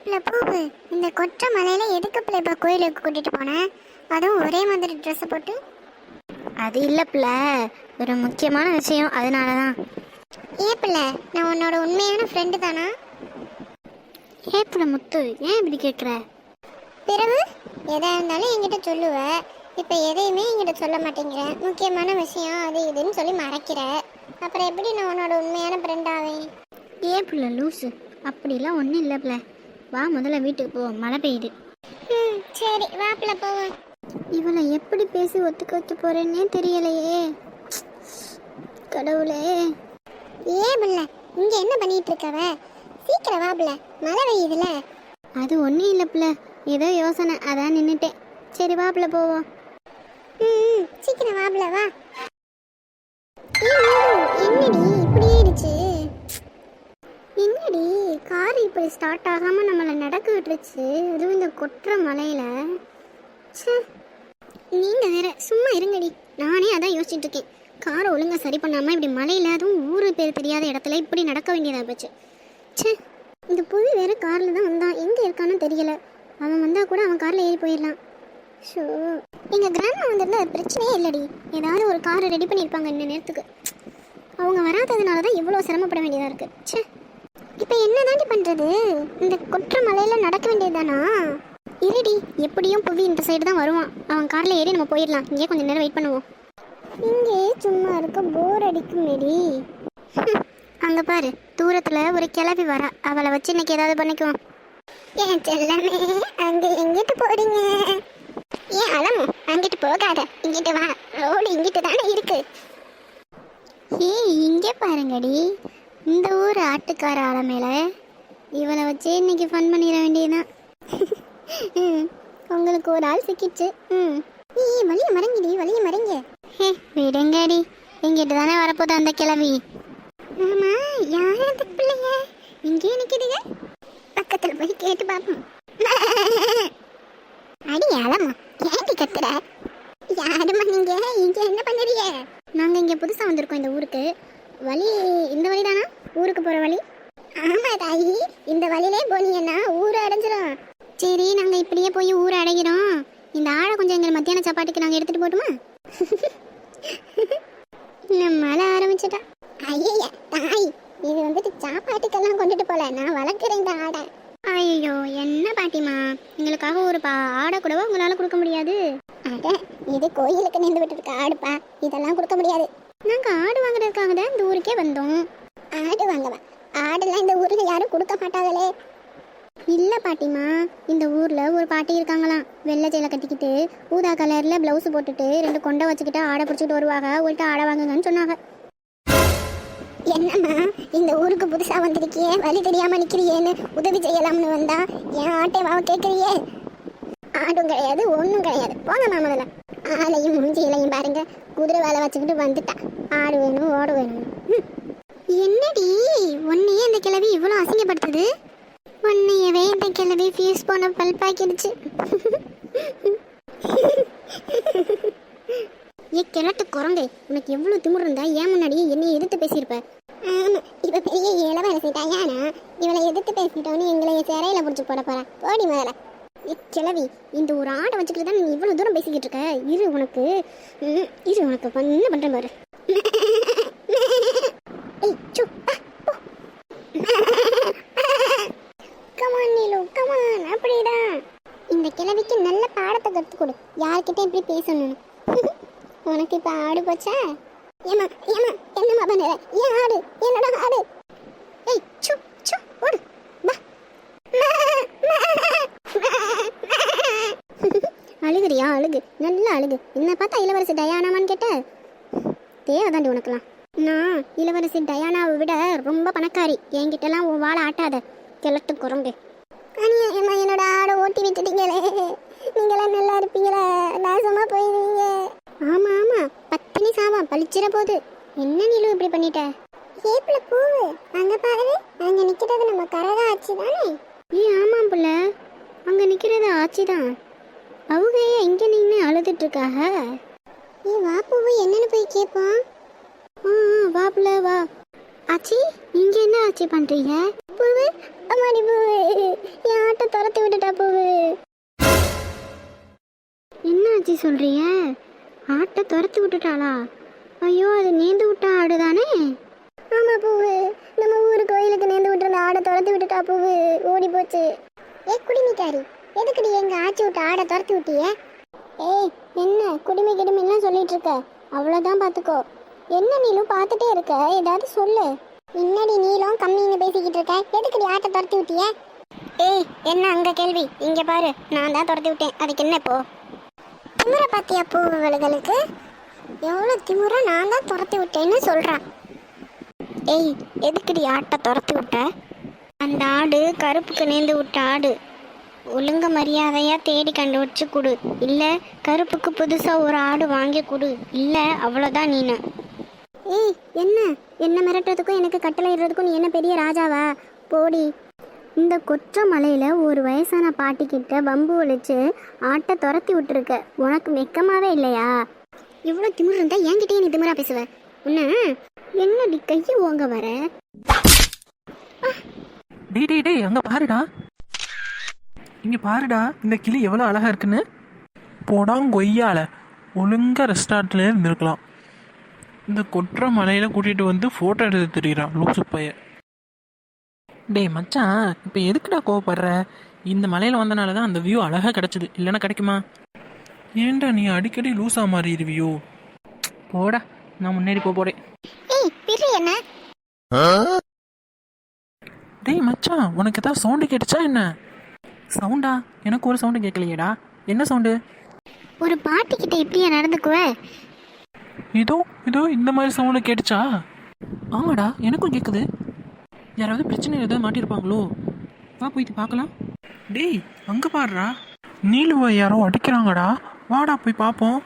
ஏப்ல பூவு இந்த கொற்ற மலையில எதுக்கு பிள்ளை இப்போ கோயிலுக்கு கூட்டிட்டு போனேன் அதுவும் ஒரே மாதிரி ட்ரெஸ் போட்டு. அது இல்லை பிள்ளை. ஒரு முக்கியமான விஷயம் அதனால தான் ஏன் பிள்ளை நான் உன்னோட உண்மையான ஃப்ரெண்டு தானா? ஏ பிள்ளை முத்து ஏன் இப்படி கேட்குற பிறகு எதா இருந்தாலும் என்கிட்ட சொல்லுவ. இப்போ எதையுமே என்கிட்ட சொல்ல மாட்டேங்கிற. முக்கியமான விஷயம் அது இதுன்னு சொல்லி மறைக்கிற. அப்புறம் எப்படி நான் உன்னோட உண்மையான ஃப்ரெண்ட் ஆவேன்? ஏன் பிள்ளை லூஸு அப்படிலாம் ஒன்றும் இல்லை பிள்ளை. வா முதல்ல வீட்டுக்கு போ. மழை பெய்யுது. ம் சரி வா பிள்ளை போவோம். இவளை எப்படி பேசி ஒத்துக்க வைக்க போறேன்னே தெரியலையே. கடவுளே. ஏன் பிள்ளை இங்க என்ன பண்ணிட்டு இருக்கவ சீக்கிரம் வா பிள்ளை. மழை பெய்யுதுல. அது ஒன்றும் இல்லை பிள்ளை. ஏதோ யோசனை அதான் நின்றுட்டேன் சரி வா பிள்ளை போவோம். ம் சீக்கிரம் வா. பிள்ளை வா என்னடி இப்படி ஆயிடுச்சு என்னடி கார் இப்படி ஸ்டார்ட் ஆகாமல் நம்மளை நடக்க விட்டுருச்சு. அதுவும் இந்த கொட்டுற மலையில். ச்சே. நீங்க வேற சும்மா இருங்கடி. நானே அதான் யோசிச்சுட்டு இருக்கேன். காரை ஒழுங்காக சரி பண்ணாமல் இப்படி மலையில் அதுவும் ஊர் பேர் தெரியாத இடத்துல இப்படி நடக்க வேண்டியதாக போச்சு. ச்சே. இந்த புவி வேற காரில் தான் வந்தான். எங்கே இருக்கான்னு தெரியல. அவன் வந்தால் கூட அவன் காரில் ஏறி போயிடலாம். ஷோ. எங்கள் கிராமம் வந்திருந்தால் அது பிரச்சனையே இல்லைடி. ஏதாவது ஒரு காரை ரெடி பண்ணியிருப்பாங்க இந்த நேரத்துக்கு. அவங்க வராததுனால தான் இவ்வளோ சிரமப்பட வேண்டியதாக இருக்குது ச்சே. இப்போ என்ன தாண்டி பண்றது? இந்த கொற்ற மலையில நடக்க வேண்டியதுதானா? இருடி எப்படியும் புவி இந்த சைடு தான் வருவான். அவன் கார்ல ஏறி நம்ம போயிடலாம். இங்கே கொஞ்சம் நேரம் வெயிட் பண்ணுவோம். இங்கே சும்மா இருக்க போர் அடிக்கும் மேடி அங்கே அங்க பாரு. தூரத்துல ஒரு கிளவி வரா. அவளை வச்சு இன்னைக்கு ஏதாவது பண்ணிக்குவோம் ஏன் செல்லமே அங்க எங்கிட்டு போறீங்க? ஏன் அலமு அங்கிட்டு போகாத. இங்கிட்டு வா. ரோடு இங்கிட்டு தானே இருக்கு. ஏய் இங்கே பாருங்கடி. இந்த ஊர் ஆட்டுக்கார ஆளமேல இவனை இவளை வச்சு இன்னைக்கு ஃபன் பண்ணிட வேண்டியதுதான். உங்களுக்கு ஒரு ஆள் சிக்கிச்சு. ம். நீ வழிய மறங்கிடி வழிய மறங்க. ஹே விடுங்கடி. எங்கிட்ட தானே வரப்போது அந்த கிளவி ஆமா யார் அந்த பிள்ளைங்க? இங்கே நிக்குதுங்க. பக்கத்துல போய் கேட்டு பாப்போம் அடி அலமா. ஏண்டி கத்துற? யாருமா நீங்க? இங்க என்ன பண்ணுறீங்க நாங்க இங்க புதுசா வந்திருக்கோம் இந்த ஊருக்கு வழி இந்த வழி தானா ஊருக்கு போற வழி ஆமா தாயி இந்த வழியிலே போனீங்கன்னா ஊர் அடைஞ்சிரும் சரி நாங்க இப்படியே போய் ஊர் அடைகிறோம் இந்த ஆளை கொஞ்சம் எங்க மத்தியான சாப்பாட்டுக்கு நாங்க எடுத்துட்டு போட்டுமா? நம்ம மழை ஆரம்பிச்சிட்டா. ஐயா தாய் இது வந்துட்டு சாப்பாட்டுக்கெல்லாம் கொண்டுட்டு போல. நான் வளர்க்குறேன் இந்த ஆடை. ஐயோ என்ன பாட்டிமா எங்களுக்காக ஒரு பா ஆடை கூடவா உங்களால கொடுக்க முடியாது? அட இது கோயிலுக்கு நின்று விட்டு இருக்க ஆடுப்பா. இதெல்லாம் கொடுக்க முடியாது. நாங்க ஆடு வாங்குறதுக்காக தான் இந்த ஊருக்கே வந்தோம். ஆடு வாங்கவா? ஆடெல்லாம் இந்த ஊர்ல யாரும் கொடுக்க மாட்டாங்களே. இல்லை பாட்டிமா இந்த ஊரில் ஒரு பாட்டி இருக்காங்களாம். வெள்ளை சேலை கட்டிக்கிட்டு ஊதா கலரில் ப்ளவுஸ் போட்டுட்டு ரெண்டு கொண்டை வச்சுக்கிட்டு ஆடை பிடிச்சிட்டு வருவாங்க. ஒருட்ட ஆடை வாங்குங்கன்னு சொன்னாங்க. என்னம்மா இந்த ஊருக்கு புதுசாக வந்திருக்கியே? வழி தெரியாமல் நிற்கிறியேன்னு உதவி செய்யலாம்னு வந்தா என் ஆட்டை கேட்குறியே ஆடும் கிடையாது ஒன்றும் கிடையாது. போங்கம்மா முதல்ல ஆளையும் மூஞ்சியிலையும் பாருங்க. குதிரை வேலை வச்சுக்கிட்டு வந்துட்டா. ஆடு வேணும் ஓடு வேணும். என்னடி உன்னையே இந்த கிழவி இவ்வளோ அசிங்கப்படுத்துது? உன்னையவே இந்த கிழவி ஃபீஸ் போன பல்பாக்கிடுச்சு ஏ கிழட்டு குரங்கு. உனக்கு எவ்வளோ திமிரு இருந்தா ஏன் முன்னாடி என்னை எதிர்த்து பேசியிருப்ப. ஆமா இவ பெரிய இளவரசி டயானா இவளை எதிர்த்து பேசிட்டோன்னு எங்களை சிறையில புடிச்சு போட போறா. போடி முதல்ல. ஏ கிழவி இந்த ஒரு ஆடை வச்சுக்கிட்டு தான் நீ இவ்வளோ தூரம் பேசிக்கிட்டு இருக்க? இரு உனக்கு. இரு உனக்கு. இப்ப என்ன பண்ணுறேன் பாரு. ஏய் சு போ கமான் நீலு கமான் அப்படிதான் இந்த கிழவிக்கு நல்ல பாடத்தை கொடு. யார்கிட்ட இப்படி பேசணும் உனக்கு இப்ப ஆடு போச்சா? ஏமா ஏமா என்னம்மா பண்ணுற ஏன் ஆடு? என்னோட ஆடு? ஏய் சு சு ஓடு. வா. அழுகுறியா? அழுகு. நல்லா அழுகு. என்ன பார்த்தா இளவரசி டயானாமான்னு கேட்ட? தேவைதாண்டி உனக்குலாம் நான் இளவரசி டயானாவை விட ரொம்ப பணக்காரி. என்கிட்டலாம் உன் வாழை ஆட்டாத. கிழட்டு குரங்கு. என்னோட ஆடை ஓட்டி விட்டுட்டீங்களே? நீங்களாம் நல்லா இருப்பீங்களா? நாசமா போயிருவீங்க. ஆமா ஆமா. பத்தினி சாவா பளிச்சிட போகுது என்ன நீலு இப்படி பண்ணிட்ட? ஏப்ல பூவு. அங்க பாரு அங்க நிக்கிறது நம்ம கரகா ஆச்சு தானே? ஏ ஆமாம் புள்ள. அங்க நிக்கிறது ஆச்சிதான் அவங்க ஏன் இங்க நின்று அழுதுட்டு இருக்காக ஏ வா பூவு. என்னன்னு போய் கேட்போம் ஆ ஆ, வா புள்ள வா. ஆச்சி நீங்க என்ன ஆச்சி பண்றீங்க? பூவு அம்மாடி பூவு. என் ஆட்டை துரத்தி விட்டுட்டா பூவு. ஆச்சு சொல்றீங்க ஆட்டை துரத்தி விட்டுட்டாளா? ஐயோ அது நேந்து விட்டா ஆடு தானே? ஆமா பூவு. நம்ம ஊரு கோயிலுக்கு நேர்ந்து விட்டுருந்த ஆடை துரத்தி விட்டுட்டா பூவு. ஓடி போச்சு. ஏ குடிமிக்காரி எதுக்குடி எங்க ஆச்சி விட்டு ஆடை துரத்தி விட்டிய? ஏய் என்ன குடிமை கிடுமைலாம் சொல்லிட்டு இருக்க? அவ்வளோதான் பார்த்துக்கோ என்ன நீலும் பார்த்துட்டே இருக்க? ஏதாவது சொல்லு. என்னடி நீலும் கம்மின்னு பேசிக்கிட்டு இருக்க? எதுக்குடி ஆட்டை துரத்தி விட்டிய? ஏய் என்ன அங்க கேள்வி? இங்க பாரு நான் தான் துரத்தி விட்டேன். அதுக்கு என்ன இப்போ? திமுறை பாத்தியா பூவுகளுக்கு எவ்வளோ திமுறை நான் தான் துரத்தி விட்டேன்னு சொல்கிறேன் ஏய் எதுக்குடி ஆட்டை துரத்தி விட்ட? அந்த ஆடு கருப்புக்கு நேர்ந்து விட்ட ஆடு. ஒழுங்க மரியாதையாக தேடி கண்டுபிடிச்சு கொடு. இல்லை கருப்புக்கு புதுசாக ஒரு ஆடு வாங்கி கொடு. இல்லை அவ்வளோதான் நீனு. ஏய் என்ன? என்ன மிரட்டுறதுக்கும் எனக்கு கட்டளை இடுறதுக்கும் நீ என்ன பெரிய ராஜாவா? போடி இந்த கொற்ற மலையில ஒரு வயசான பாட்டிக்கிட்ட பம்பு ஒழிச்சு ஆட்டை துரத்தி விட்டுருக்க. உனக்கு வெக்கமாவே இல்லையா? இவ்வளோ திமிர் இருந்தா என்கிட்டயே நீ திமிரா பேசுவ. உன்ன என்னடி கையை ஓங்க வர? டேய் டேய் டேய் அங்க பாருடா. இங்க பாருடா இந்த கிளி எவ்வளவு அழகா இருக்குன்னு. போடாங்கொய்யால ஒழுங்கா ரெஸ்டாரண்ட்ல இருந்திருக்கலாம். இந்த கொற்ற மலையில கூட்டிட்டு வந்து போட்டோ எடுத்து தெரியுறான் லூசு பையன். டேய் மச்சான் இப்போ எதுக்குடா கோவப்படுற? இந்த மலையில வந்தனால தான் அந்த வியூ அழகா கிடைச்சது. இல்லைன்னா கிடைக்குமா? ஏன்டா நீ அடிக்கடி லூசா மாறிடுவியோ? போடா நான் முன்னேறி போக போறேன். ஏய் பிரி என்ன? டேய் மச்சான் உனக்கு ஏதாவது சவுண்டு கேட்டுச்சா என்ன? சவுண்டா? எனக்கு ஒரு சவுண்டு கேட்கலையேடா. என்ன சவுண்டு? ஒரு பாட்டி கிட்ட இப்படியா நடந்துக்குவ? இதோ இதோ இந்த மாதிரி சவுண்டு கேட்டுச்சா? ஆமாடா எனக்கும் கேட்குது யாராவது பிரச்சனை ஏதாவது மாட்டியிருப்பாங்களோ? வா போயிட்டு பார்க்கலாம். டேய் அங்கே பாடுறா நீலுவை யாரோ அடிக்கிறாங்கடா. வாடா போய் பார்ப்போம்.